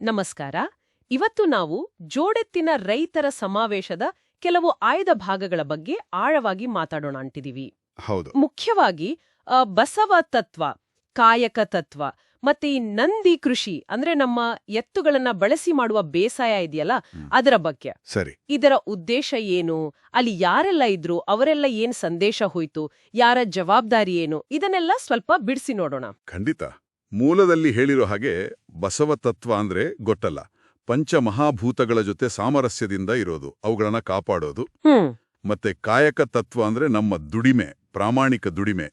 ನಮಸ್ಕಾರ. ಇವತ್ತು ನಾವು ಜೋಡೆತ್ತಿನ ರೈತರ ಸಮಾವೇಶದ ಕೆಲವು ಆಯ್ದ ಭಾಗಗಳ ಬಗ್ಗೆ ಆಳವಾಗಿ ಮಾತಾಡೋಣ ಅಂಟಿದೀವಿ ಹೌದು. ಮುಖ್ಯವಾಗಿ ಬಸವ ತತ್ವ ಕಾಯಕ ತತ್ವ ಮತ್ತೆ ಈ ನಂದಿ ಕೃಷಿ ಅಂದ್ರೆ ನಮ್ಮ ಎತ್ತುಗಳನ್ನ ಬಳಸಿ ಮಾಡುವ ಬೇಸಾಯ ಇದೆಯಲ್ಲ. ಅದರ ಬಗ್ಗೆ. ಸರಿ. ಇದರ ಉದ್ದೇಶ ಏನು? ಅಲ್ಲಿ ಯಾರೆಲ್ಲ ಇದ್ರು ಅವರೆಲ್ಲ ಏನ್ ಸಂದೇಶ ಹೋಯ್ತು ಯಾರ ಜವಾಬ್ದಾರಿ ಏನು? ಇದನ್ನೆಲ್ಲ ಸ್ವಲ್ಪ ಬಿಡಿಸಿ ನೋಡೋಣ. ಖಂಡಿತ. ಮೂಲದಲ್ಲಿ ಹೇಳಿರೋ ಹಾಗೆ ಬಸವ ತತ್ವ ಅಂದ್ರೆ ಗೊತ್ತಲ್ಲ. ಪಂಚಮಹಾಭೂತಗಳ ಜೊತೆ ಸಾಮರಸ್ಯದಿಂದ ಇರೋದು ಅವುಗಳನ್ನ ಕಾಪಾಡೋದು. ಮತ್ತೆ ಕಾಯಕ ತತ್ವ ಅಂದ್ರೆ ನಮ್ಮ ದುಡಿಮೆ ಪ್ರಾಮಾಣಿಕ ದುಡಿಮೆ.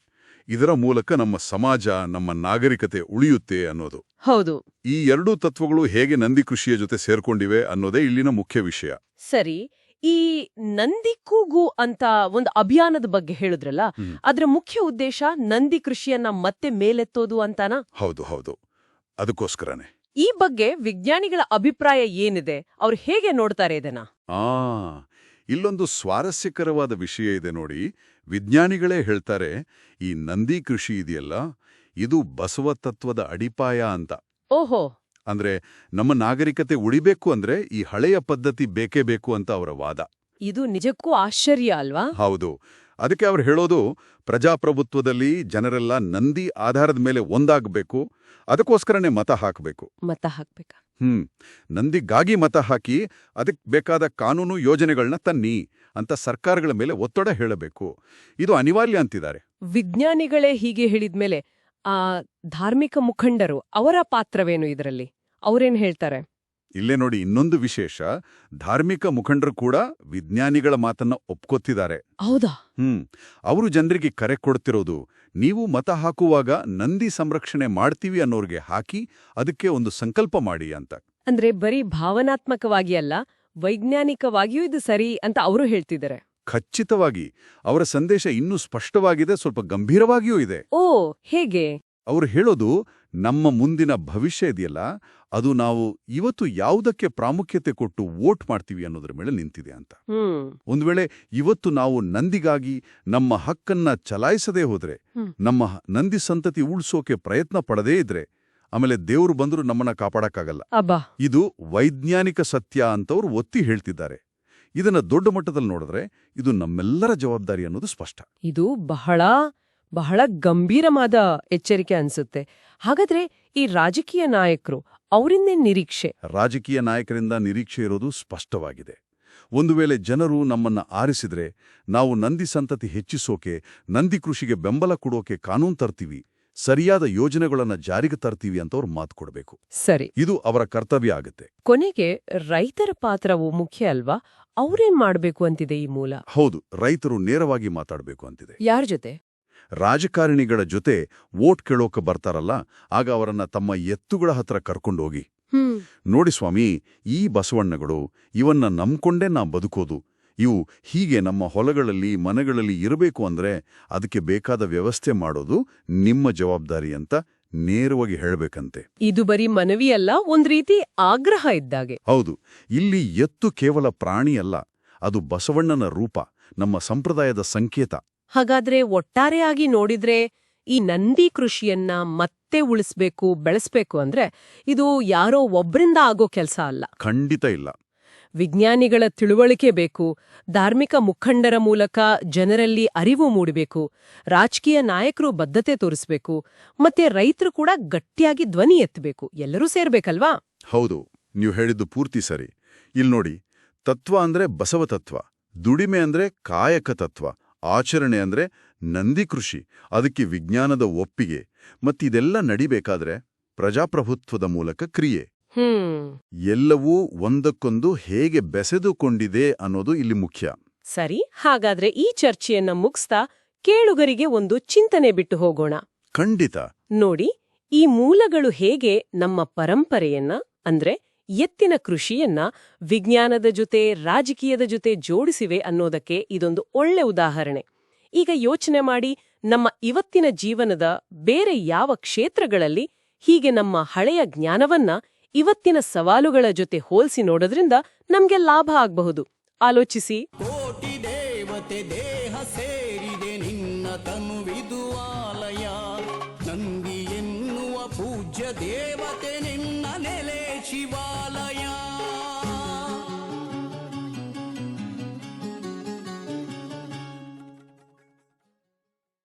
ಇದರ ಮೂಲಕ ನಮ್ಮ ಸಮಾಜ ನಮ್ಮ ನಾಗರಿಕತೆ ಉಳಿಯುತ್ತೆ ಅನ್ನೋದು. ಹೌದು. ಈ ಎರಡೂ ತತ್ವಗಳು ಹೇಗೆ ನಂದಿ ಕೃಷಿಯ ಜೊತೆ ಸೇರ್ಕೊಂಡಿವೆ ಅನ್ನೋದೇ ಇಲ್ಲಿನ ಮುಖ್ಯ ವಿಷಯ. ಸರಿ ಈ ನಂದಿ ಕೂಗು ಅಂತ ಒಂದು ಅಭಿಯಾನದ ಬಗ್ಗೆ ಹೇಳಿದ್ರಲ್ಲ ಅದರ ಮುಖ್ಯ ಉದ್ದೇಶ ನಂದಿ ಕೃಷಿಯನ್ನ ಮತ್ತೆ ಮೇಲೆತ್ತೋದು ಅಂತಾನ? ಹೌದು ಹೌದು. ಅದಕ್ಕೋಸ್ಕರನೇ. ಈ ಬಗ್ಗೆ ವಿಜ್ಞಾನಿಗಳ ಅಭಿಪ್ರಾಯ ಏನಿದೆ? ಅವ್ರು ಹೇಗೆ ನೋಡ್ತಾರೆ ಇದನ್ನ? ಆ ಇಲ್ಲೊಂದು ಸ್ವಾರಸ್ಯಕರವಾದ ವಿಷಯ ಇದೆ ನೋಡಿ. ವಿಜ್ಞಾನಿಗಳೇ ಹೇಳ್ತಾರೆ ಈ ನಂದಿ ಕೃಷಿ ಇದೆಯಲ್ಲ ಇದು ಬಸವ ತತ್ವದ ಅಡಿಪಾಯ ಅಂತ. ಓಹೋ. ಅಂದ್ರೆ ನಮ್ಮ ನಾಗರಿಕತೆ ಉಳಿಬೇಕು ಅಂದ್ರೆ ಈ ಹಳೆಯ ಪದ್ಧತಿ ಬೇಕೇ ಬೇಕು ಅಂತ ಅವರ ವಾದ. ಇದು ನಿಜಕ್ಕೂ ಆಶ್ಚರ್ಯ ಅಲ್ವಾ? ಹೌದು. ಅದಕ್ಕೆ ಅವರು ಹೇಳೋದು ಪ್ರಜಾಪ್ರಭುತ್ವದಲ್ಲಿ ಜನರೆಲ್ಲ ನಂದಿ ಆಧಾರದ ಮೇಲೆ ಒಂದಾಗಬೇಕು ಅದಕ್ಕೋಸ್ಕರನೇ ಮತ ಹಾಕಬೇಕು. ಮತ ಹಾಕ್ಬೇಕಾ? ಹ್ಮ್. ನಂದಿಗಾಗಿ ಮತ ಹಾಕಿ ಅದಕ್ಕೆ ಬೇಕಾದ ಕಾನೂನು ಯೋಜನೆಗಳನ್ನ ತನ್ನಿ ಅಂತ ಸರ್ಕಾರಗಳ ಮೇಲೆ ಒತ್ತಡ ಹೇಳಬೇಕು. ಇದು ಅನಿವಾರ್ಯ ಅಂತಿದ್ದಾರೆ. ವಿಜ್ಞಾನಿಗಳೇ ಹೀಗೆ ಹೇಳಿದ್ಮೇಲೆ ಆ ಧಾರ್ಮಿಕ ಮುಖಂಡರು ಅವರ ಪಾತ್ರವೇನು ಇದರಲ್ಲಿ? ಅವ್ರೇನ್ ಹೇಳ್ತಾರೆ? ಇಲ್ಲೇ ನೋಡಿ ಇನ್ನೊಂದು ವಿಶೇಷ ಧಾರ್ಮಿಕ ಮುಖಂಡರು ಕೂಡ ವಿಜ್ಞಾನಿಗಳ ಮಾತನ್ನ ಒಪ್ಕೊತಿದ್ದಾರೆ. ಹೌದಾ? ಹ್ಮ್. ಅವರು ಜನರಿಗೆ ಕರೆ ಕೊಡ್ತಿರೋದು ನೀವು ಮತ ಹಾಕುವಾಗ ನಂದಿ ಸಂರಕ್ಷಣೆ ಮಾಡ್ತೀವಿ ಅನ್ನೋರ್ಗೆ ಹಾಕಿ ಅದಕ್ಕೆ ಒಂದು ಸಂಕಲ್ಪ ಮಾಡಿ ಅಂತ. ಅಂದ್ರೆ ಬರೀ ಭಾವನಾತ್ಮಕವಾಗಿ ಅಲ್ಲ ವೈಜ್ಞಾನಿಕವಾಗಿಯೂ ಇದು ಸರಿ ಅಂತ ಅವರು ಹೇಳ್ತಿದ್ದಾರೆ. ಖಚಿತವಾಗಿ ಅವರ ಸಂದೇಶ ಇನ್ನೂ ಸ್ಪಷ್ಟವಾಗಿದೆ ಸ್ವಲ್ಪ ಗಂಭೀರವಾಗಿಯೂ ಇದೆ. ಓ ಹೇಗೆ? ಅವರು ಹೇಳೋದು ನಮ್ಮ ಮುಂದಿನ ಭವಿಷ್ಯ ಇದೆಯಲ್ಲ ಅದು ನಾವು ಇವತ್ತು ಯಾವುದಕ್ಕೆ ಪ್ರಾಮುಖ್ಯತೆ ಕೊಟ್ಟು ವೋಟ್ ಮಾಡ್ತೀವಿ ಅನ್ನೋದ್ರ ಮೇಲೆ ನಿಂತಿದೆ ಅಂತ. ಒಂದು ವೇಳೆ ಇವತ್ತು ನಾವು ನಂದಿಗಾಗಿ ನಮ್ಮ ಹಕ್ಕನ್ನ ಚಲಾಯಿಸದೇ ಹೋದ್ರೆ ನಮ್ಮ ನಂದಿ ಸಂತತಿ ಉಳಿಸೋಕೆ ಪ್ರಯತ್ನ ಪಡದೇ ಇದ್ರೆ ಆಮೇಲೆ ದೇವರು ಬಂದರೂ ನಮ್ಮನ್ನ ಕಾಪಾಡಕ್ಕಾಗಲ್ಲ. ಇದು ವೈಜ್ಞಾನಿಕ ಸತ್ಯ ಅಂತವ್ರು ಒತ್ತಿ ಹೇಳ್ತಿದ್ದಾರೆ. ಇದನ್ನ ದೊಡ್ಡ ಮಟ್ಟದಲ್ಲಿ ನೋಡಿದ್ರೆ ಇದು ನಮ್ಮೆಲ್ಲರ ಜವಾಬ್ದಾರಿ ಅನ್ನೋದು ಸ್ಪಷ್ಟ. ಇದು ಬಹಳ ಬಹಳ ಗಂಭೀರವಾದ ಎಚ್ಚರಿಕೆ ಅನ್ಸುತ್ತೆ. ಹಾಗಾದ್ರೆ ಈ ರಾಜಕೀಯ ನಾಯಕರು ಅವರಿಂದ ನಿರೀಕ್ಷೆ? ರಾಜಕೀಯ ನಾಯಕರಿಂದ ನಿರೀಕ್ಷೆ ಇರೋದು ಸ್ಪಷ್ಟವಾಗಿದೆ. ಒಂದು ವೇಳೆ ಜನರು ನಮ್ಮನ್ನ ಆರಿಸಿದ್ರೆ ನಾವು ನಂದಿ ಸಂತತಿ ಹೆಚ್ಚಿಸೋಕೆ ನಂದಿ ಕೃಷಿಗೆ ಬೆಂಬಲ ಕೊಡೋಕೆ ಕಾನೂನು ತರ್ತೀವಿ ಸರಿಯಾದ ಯೋಜನೆಗಳನ್ನ ಜಾರಿಗೆ ತರ್ತೀವಿ ಅಂತ ಅವ್ರು ಮಾತು ಕೊಡಬೇಕು. ಸರಿ. ಇದು ಅವರ ಕರ್ತವ್ಯ ಆಗುತ್ತೆ. ಕೊನೆಗೆ ರೈತರ ಪಾತ್ರವು ಮುಖ್ಯ ಅಲ್ವಾ? ಅವ್ರೇನ್ ಮಾಡ್ಬೇಕು ಅಂತಿದೆ ಈ ಮೂಲ? ಹೌದು ರೈತರು ನೇರವಾಗಿ ಮಾತಾಡಬೇಕು ಅಂತಿದೆ. ಯಾರ ಜೊತೆ? ರಾಜಕಾರಣಿಗಳ ಜೊತೆ ವೋಟ್ ಕೇಳೋಕೆ ಬರ್ತಾರಲ್ಲ ಆಗ ಅವರನ್ನ ತಮ್ಮ ಎತ್ತುಗಳ ಹತ್ರ ಕರ್ಕೊಂಡೋಗಿ. ಹೋಗಿ ನೋಡಿ ಸ್ವಾಮಿ ಈ ಬಸವಣ್ಣಗಳು ಇವನ್ನ ನಂಬ್ಕೊಂಡೇ ನಾ ಬದುಕೋದು. ಇವು ಹೀಗೆ ನಮ್ಮ ಹೊಲಗಳಲ್ಲಿ ಮನೆಗಳಲ್ಲಿ ಇರಬೇಕು ಅಂದ್ರೆ ಅದಕ್ಕೆ ಬೇಕಾದ ವ್ಯವಸ್ಥೆ ಮಾಡೋದು ನಿಮ್ಮ ಜವಾಬ್ದಾರಿ ಅಂತ ನೇರವಾಗಿ ಹೇಳಬೇಕಂತೆ. ಇದು ಬರೀ ಮನವಿಯಲ್ಲ ಒಂದ್ ರೀತಿ ಆಗ್ರಹ ಇದ್ದಾಗೆ. ಹೌದು ಇಲ್ಲಿ ಎತ್ತು ಕೇವಲ ಪ್ರಾಣಿಯಲ್ಲ ಅದು ಬಸವಣ್ಣನ ರೂಪ ನಮ್ಮ ಸಂಪ್ರದಾಯದ ಸಂಕೇತ. ಹಾಗಾದ್ರೆ ಒಟ್ಟಾರೆಯಾಗಿ ನೋಡಿದ್ರೆ ಈ ನಂದಿ ಕೃಷಿಯನ್ನ ಮತ್ತೆ ಉಳಿಸ್ಬೇಕು ಬೆಳೆಸ್ಬೇಕು ಅಂದ್ರೆ ಇದು ಯಾರೋ ಒಬ್ರಿಂದ ಆಗೋ ಕೆಲಸ ಅಲ್ಲ. ಖಂಡಿತ ಇಲ್ಲ. ವಿಜ್ಞಾನಿಗಳ ತಿಳುವಳಿಕೆ ಬೇಕು ಧಾರ್ಮಿಕ ಮುಖಂಡರ ಮೂಲಕ ಜನರಲ್ಲಿ ಅರಿವು ಮೂಡಬೇಕು ರಾಜಕೀಯ ನಾಯಕರು ಬದ್ಧತೆ ತೋರಿಸ್ಬೇಕು ಮತ್ತೆ ರೈತರು ಕೂಡ ಗಟ್ಟಿಯಾಗಿ ಧ್ವನಿ ಎತ್ತಬೇಕು. ಎಲ್ಲರೂ ಸೇರ್ಬೇಕಲ್ವಾ? ಹೌದು ನೀವು ಹೇಳಿದ್ದು ಪೂರ್ತಿ ಸರಿ. ಇಲ್ಲಿ ನೋಡಿ ತತ್ವ ಅಂದ್ರೆ ಬಸವ ತತ್ವ ದುಡಿಮೆ ಅಂದ್ರೆ ಕಾಯಕ ತತ್ವ ಆಚರಣೆ ಅಂದ್ರೆ ನಂದಿ ಕೃಷಿ ಅದಕ್ಕೆ ವಿಜ್ಞಾನದ ಒಪ್ಪಿಗೆ. ಮತ್ತಿದೆಲ್ಲ ನಡಿಬೇಕಾದ್ರೆ ಪ್ರಜಾಪ್ರಭುತ್ವದ ಮೂಲಕ ಕ್ರಿಯೆ. ಎಲ್ಲವೂ ಒಂದಕ್ಕೊಂದು ಹೇಗೆ ಬೆಸೆದುಕೊಂಡಿದೆ ಅನ್ನೋದು ಇಲ್ಲಿ ಮುಖ್ಯ. ಸರಿ ಹಾಗಾದ್ರೆ ಈ ಚರ್ಚೆಯನ್ನ ಮುಗಿಸ್ತಾ ಕೇಳುಗರಿಗೆ ಒಂದು ಚಿಂತನೆ ಬಿಟ್ಟು ಹೋಗೋಣ. ಖಂಡಿತ. ನೋಡಿ ಈ ಮೂಲಗಳು ಹೇಗೆ ನಮ್ಮ ಪರಂಪರೆಯನ್ನ ಅಂದ್ರೆ ಎತ್ತಿನ ಕೃಷಿಯನ್ನ ವಿಜ್ಞಾನದ ಜೊತೆ, ರಾಜಕೀಯದ ಜೊತೆ ಜೋಡಿಸಿವೆ ಅನ್ನೋದಕ್ಕೆ ಇದೊಂದು ಒಳ್ಳೆ ಉದಾಹರಣೆ. ಈಗ ಯೋಚನೆ ಮಾಡಿ, ನಮ್ಮ ಇವತ್ತಿನ ಜೀವನದ ಬೇರೆ ಯಾವ ಕ್ಷೇತ್ರಗಳಲ್ಲಿ ಹೀಗೆ ನಮ್ಮ ಹಳೆಯ ಜ್ಞಾನವನ್ನ ಇವತ್ತಿನ ಸವಾಲುಗಳ ಜೊತೆ ಹೋಲಿಸಿ ನೋಡೋದ್ರಿಂದ ನಮ್ಗೆ ಲಾಭ ಆಗಬಹುದು. ಆಲೋಚಿಸಿ. ಪೂಜ್ಯ ದೇವತೆ ನಿನ್ನ ನೆಲೆ ஆலயம்